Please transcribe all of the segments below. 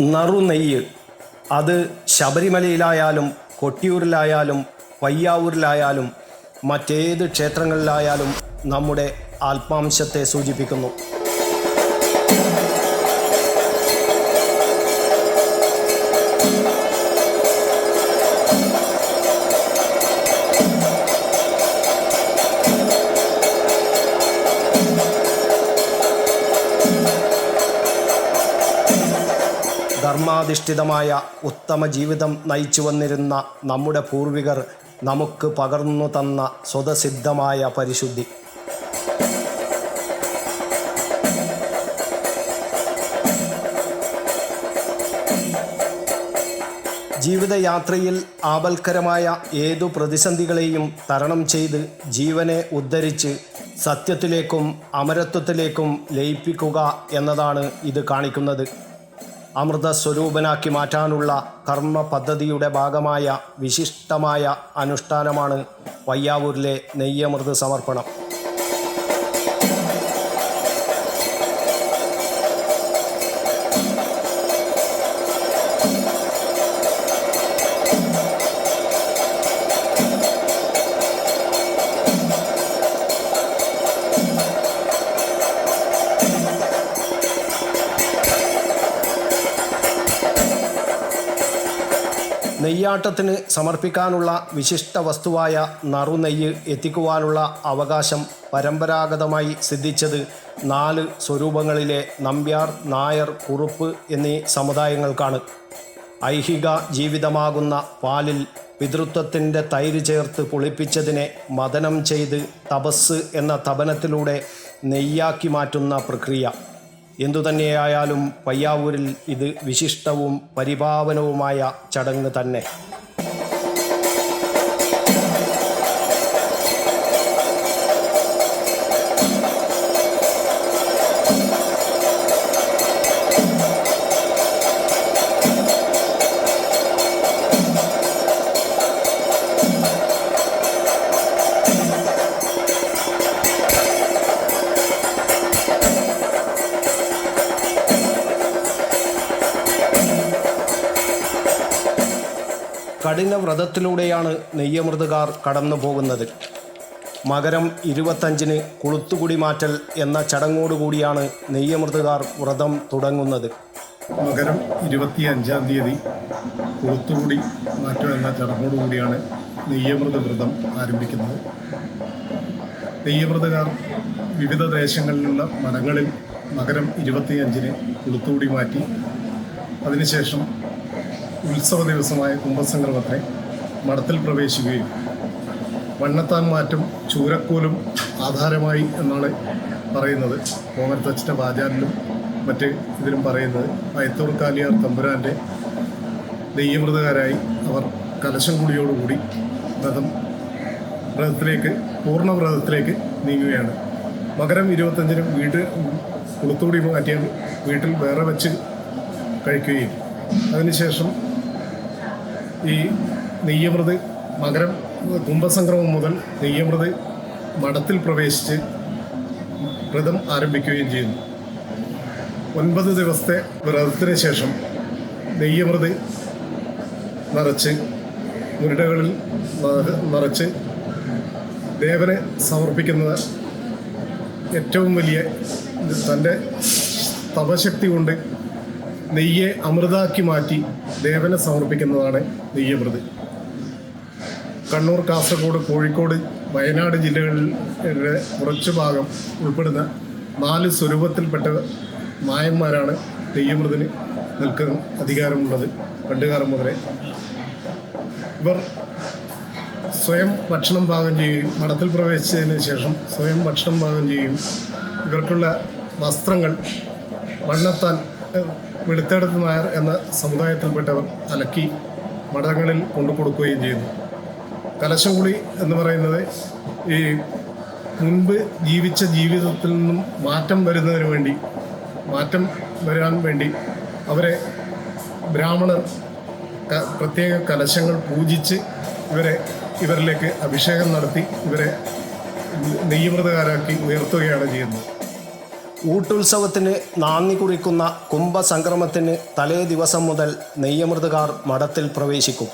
നറുനെയ്യ്. അത് ശബരിമലയിലായാലും കൊട്ടിയൂരിലായാലും പയ്യാവൂരിലായാലും മറ്റേത് ക്ഷേത്രങ്ങളിലായാലും നമ്മുടെ ആത്മാംശത്തെ സൂചിപ്പിക്കുന്നു. ധർമാധിഷ്ഠിതമായ ഉത്തമ ജീവിതം നയിച്ചു വന്നിരുന്ന നമ്മുടെ പൂർവികർ നമുക്ക് പകർന്നു തന്ന സ്വതസിദ്ധമായ പരിശുദ്ധി. ജീവിതയാത്രയിൽ ആപൽക്കരമായ ഏതു പ്രതിസന്ധികളെയും തരണം ചെയ്ത് ജീവനെ ഉദ്ധരിച്ച് സത്യത്തിലേക്കും അമരത്വത്തിലേക്കും ലയിപ്പിക്കുക എന്നതാണ് ഇത് കാണിക്കുന്നത്. അമൃത സ്വരൂപനാക്കി മാറ്റാനുള്ള കർമ്മ പദ്ധതിയുടെ ഭാഗമായ വിശിഷ്ടമായ അനുഷ്ഠാനമാണ് വയ്യാവൂരിലെ നെയ്യമൃത് സമർപ്പണം. നെയ്യാട്ടത്തിന് സമർപ്പിക്കാനുള്ള വിശിഷ്ട വസ്തുവായ നറുനെയ്യ് എത്തിക്കുവാനുള്ള അവകാശം പരമ്പരാഗതമായി സിദ്ധിച്ചത് നാല് സ്വരൂപങ്ങളിലെ നമ്പ്യാർ നായർ കുറുപ്പ് എന്നീ സമുദായങ്ങൾക്കാണ്. ഐഹിക ജീവിതമാകുന്ന പാലിൽ പിതൃത്വത്തിന്റെ തൈര് ചേർത്ത് പുളിപ്പിച്ചതിനെ മദനം ചെയ്ത് തപസ് എന്ന തപനത്തിലൂടെ നെയ്യാക്കി മാറ്റുന്ന പ്രക്രിയ. എന്തുതന്നെയായാലും പയ്യാവൂരിൽ ഇത് വിശിഷ്ടവും പരിപാവനവുമായ ചടങ്ങ് തന്നെ. കഠിന വ്രതത്തിലൂടെയാണ് നെയ്യമൃതുകാർ കടന്നു പോകുന്നത് മകരം ഇരുപത്തഞ്ചിന് കുളുത്തുകുടി മാറ്റൽ എന്ന ചടങ്ങോടുകൂടിയാണ് നെയ്യമൃതുകാർ വ്രതം തുടങ്ങുന്നത്. മകരം ഇരുപത്തി അഞ്ചാം തീയതി കുളുത്തുകുടി മാറ്റൽ എന്ന ചടങ്ങോടുകൂടിയാണ് നെയ്യമൃത വ്രതം ആരംഭിക്കുന്നത്. നെയ്യമൃതകാർ വിവിധ ദേശങ്ങളിലുള്ള മഠങ്ങളിൽ മകരം ഇരുപത്തിയഞ്ചിന് കുളുത്തുകൂടി മാറ്റി അതിനുശേഷം ഉത്സവ ദിവസമായ കുംഭസംക്രമത്തെ മഠത്തിൽ പ്രവേശിക്കുകയും വണ്ണത്താൻ മാറ്റും ചൂരക്കോലും ആധാരമായി എന്നാണ് പറയുന്നത്. കോമരത്തച്ഛന്റെ വാചാലിലും മറ്റ് ഇതിലും പറയുന്നത്. അയത്തൂർ കാലിയാർ തമ്പുരാന്റെ നെയ്യമൃതകാരായി അവർ കലശം കുടിയോടുകൂടി വ്രതം വ്രതത്തിലേക്ക് പൂർണ വ്രതത്തിലേക്ക് നീങ്ങുകയാണ്. മകരം ഇരുപത്തഞ്ചിനും വീട് കുളുത്തൂടി മാറ്റിയ വീട്ടിൽ വേറെ വെച്ച് കഴിക്കുകയും. അതിനുശേഷം ഈ നെയ്യമൃത് മകരം കുംഭസംക്രമം മുതൽ നെയ്യമൃത് മഠത്തിൽ പ്രവേശിച്ച് വ്രതം ആരംഭിക്കുകയും ചെയ്യുന്നു. ഒൻപത് ദിവസത്തെ വ്രതത്തിന് ശേഷം നെയ്യമൃത് നിറച്ച് മുരുടകളിൽ നിറച്ച് ദേവന് സമർപ്പിക്കുന്നത് ഏറ്റവും വലിയ തന്റെ തപശക്തി കൊണ്ട് നെയ്യെ അമൃതാക്കി മാറ്റി ദേവനെ സമർപ്പിക്കുന്നതാണ് നെയ്യപ്രതി കണ്ണൂർ കാസർഗോഡ് കോഴിക്കോട് വയനാട് ജില്ലകളിലെ കുറച്ച് ഭാഗം ഉൾപ്പെടുന്ന നാല് സ്വരൂപത്തിൽപ്പെട്ട മായന്മാരാണ് തെയ്യമൃതിന് നിൽക്കുന്ന അധികാരമുള്ളത് പണ്ടുകാലം മുതലേ. ഇവർ സ്വയം ഭക്ഷണം പാകം ചെയ്യുകയും മഠത്തിൽ പ്രവേശിച്ചതിന് ശേഷം സ്വയം ഭക്ഷണം പാകം ചെയ്യുകയും ഇവർക്കുള്ള വസ്ത്രങ്ങൾ വണ്ണത്താൻ വെളുത്തെടുത്ത് നായർ എന്ന സമുദായത്തിൽപ്പെട്ടവർ അലക്കി മഠങ്ങളിൽ കൊണ്ടു കൊടുക്കുകയും ചെയ്യുന്നു കലശംകുളി എന്ന് പറയുന്നത് ഈ മുൻപ് ജീവിച്ച ജീവിതത്തിൽ നിന്നും മാറ്റം വരുന്നതിന് വേണ്ടി മാറ്റം വരാൻ വേണ്ടി അവരെ ബ്രാഹ്മണർ പ്രത്യേക കലശങ്ങൾ പൂജിച്ച് ഇവരെ ഇവരിലേക്ക് അഭിഷേകം നടത്തി ഇവരെ നെയ്യമൃതകാരാക്കി ഉയർത്തുകയാണ് ചെയ്യുന്നത്. ഊട്ടുത്സവത്തിന് നാന്ദി കുറിക്കുന്ന കുംഭസംക്രമത്തിന് തലേ ദിവസം മുതൽ നെയ്യമൃതുകാർ മഠത്തിൽ പ്രവേശിക്കും.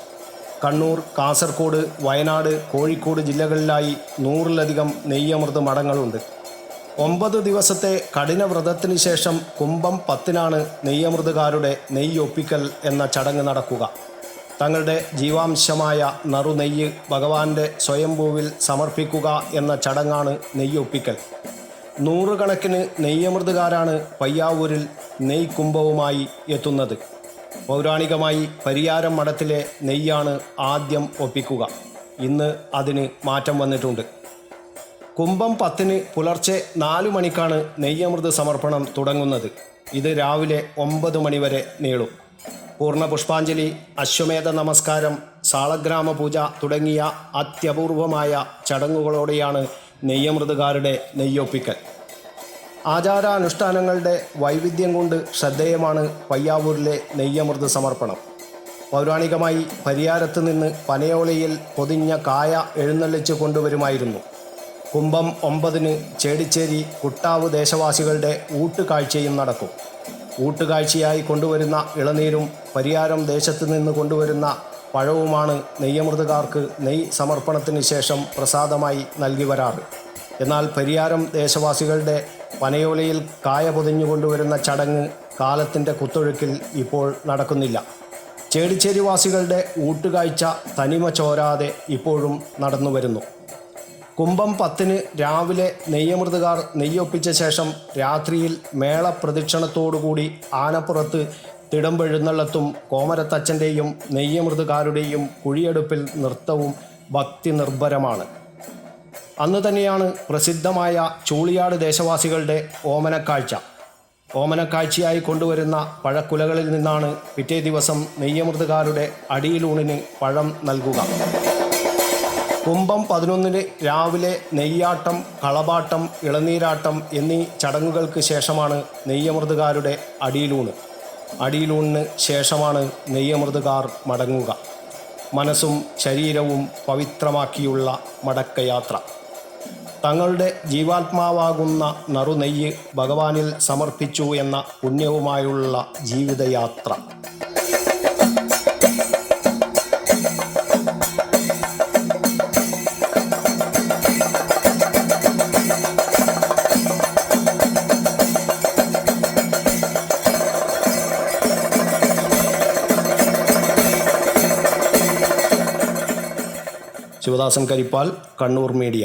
കണ്ണൂർ കാസർഗോഡ് വയനാട് കോഴിക്കോട് ജില്ലകളിലായി നൂറിലധികം നെയ്യമൃത് മഠങ്ങളുണ്ട്. ഒമ്പത് ദിവസത്തെ കഠിന വ്രതത്തിന് ശേഷം കുംഭം പത്തിനാണ് നെയ്യമൃതുകാരുടെ നെയ്യൊപ്പിക്കൽ എന്ന ചടങ്ങ് നടക്കുക. തങ്ങളുടെ ജീവാംശമായ നറുനെയ്യ് ഭഗവാന്റെ സ്വയംഭൂവിൽ സമർപ്പിക്കുക എന്ന ചടങ്ങാണ് നെയ്യൊപ്പിക്കൽ. നൂറുകണക്കിന് നെയ്യമൃതുകാരാണ് പയ്യാവൂരിൽ നെയ് കുംഭവുമായി എത്തുന്നത്. പൗരാണികമായി പരിയാരം മഠത്തിലെ നെയ്യാണ് ആദ്യം ഒപ്പിക്കുക. ഇന്ന് അതിന് മാറ്റം വന്നിട്ടുണ്ട്. കുംഭം പത്തിന് പുലർച്ചെ നാലു മണിക്കാണ് നെയ്യമൃത് സമർപ്പണം തുടങ്ങുന്നത്. ഇത് രാവിലെ ഒമ്പത് മണിവരെ നീളും. പൂർണ പുഷ്പാഞ്ജലി അശ്വമേധ നമസ്കാരം സാളഗ്രാമ പൂജ തുടങ്ങിയ അത്യപൂർവമായ ചടങ്ങുകളോടെയാണ് നെയ്യമൃതുകാരുടെ നെയ്യൊപ്പിക്കൽ. ആചാരാനുഷ്ഠാനങ്ങളുടെ വൈവിധ്യം കൊണ്ട് ശ്രദ്ധേയമാണ് പയ്യാവൂരിലെ നെയ്യമൃത് സമർപ്പണം. പൗരാണികമായി പരിയാരത്ത് നിന്ന് പനയോളിയിൽ പൊതിഞ്ഞ കായ എഴുന്നള്ളിച്ച് കൊണ്ടുവരുമായിരുന്നു. കുംഭം ഒമ്പതിന് ചേടിച്ചേരി കുട്ടാവ് ദേശവാസികളുടെ ഊട്ടുകാഴ്ചയും നടക്കും. ഊട്ടുകാഴ്ചയായി കൊണ്ടുവരുന്ന ഇളനീരും പരിയാരം ദേശത്ത് നിന്ന് കൊണ്ടുവരുന്ന പഴവുമാണ് നെയ്യമൃതുകാർക്ക് നെയ് സമർപ്പണത്തിന് ശേഷം പ്രസാദമായി നൽകി വരാറ്. എന്നാൽ പരിയാരം ദേശവാസികളുടെ പനയോലയിൽ കായ പൊതിഞ്ഞു കൊണ്ടുവരുന്ന ചടങ്ങ് കാലത്തിന്റെ കുത്തൊഴുക്കിൽ ഇപ്പോൾ നടക്കുന്നില്ല. ചേടിച്ചേരിവാസികളുടെ ഊട്ടുകാഴ്ച തനിമ ചോരാതെ ഇപ്പോഴും നടന്നു വരുന്നു. കുംഭം പത്തിന് രാവിലെ നെയ്യമൃതുകാർ നെയ്യൊപ്പിച്ച ശേഷം രാത്രിയിൽ മേള പ്രദക്ഷിണത്തോടുകൂടി ആനപ്പുറത്ത് തിടമ്പെഴുന്നള്ളത്തും കോമരത്തച്ഛന്റെയും നെയ്യമൃതുകാരുടെയും കുഴിയെടുപ്പിൽ നൃത്തവും ഭക്തി നിർഭരമാണ്. അന്ന് തന്നെയാണ് പ്രസിദ്ധമായ ചൂളിയാട് ദേശവാസികളുടെ ഓമനക്കാഴ്ച. ഓമനക്കാഴ്ചയായി കൊണ്ടുവരുന്ന പഴക്കുലകളിൽ നിന്നാണ് പിറ്റേ ദിവസം നെയ്യമൃതുകാരുടെ അടിയിലൂണിന് പഴം നൽകുക. കുംഭം പതിനൊന്നിന് രാവിലെ നെയ്യാട്ടം കളപാട്ടം ഇളനീരാട്ടം എന്നീ ചടങ്ങുകൾക്ക് ശേഷമാണ് നെയ്യമൃതുകാരുടെ അടിയിലൂണ്. അടിയിലൂണിന് ശേഷമാണ് നെയ്യമൃതുകാർ മടങ്ങുക. മനസ്സും ശരീരവും പവിത്രമാക്കിയുള്ള മടക്കയാത്ര. തങ്ങളുടെ ജീവാത്മാവാകുന്ന നറുനെയ്യ് ഭഗവാനിൽ സമർപ്പിച്ചു എന്ന പുണ്യവുമായുള്ള ജീവിതയാത്ര. ശിവദാസൻ കരിപ്പാൽ കണ്ണൂർ മീഡിയ.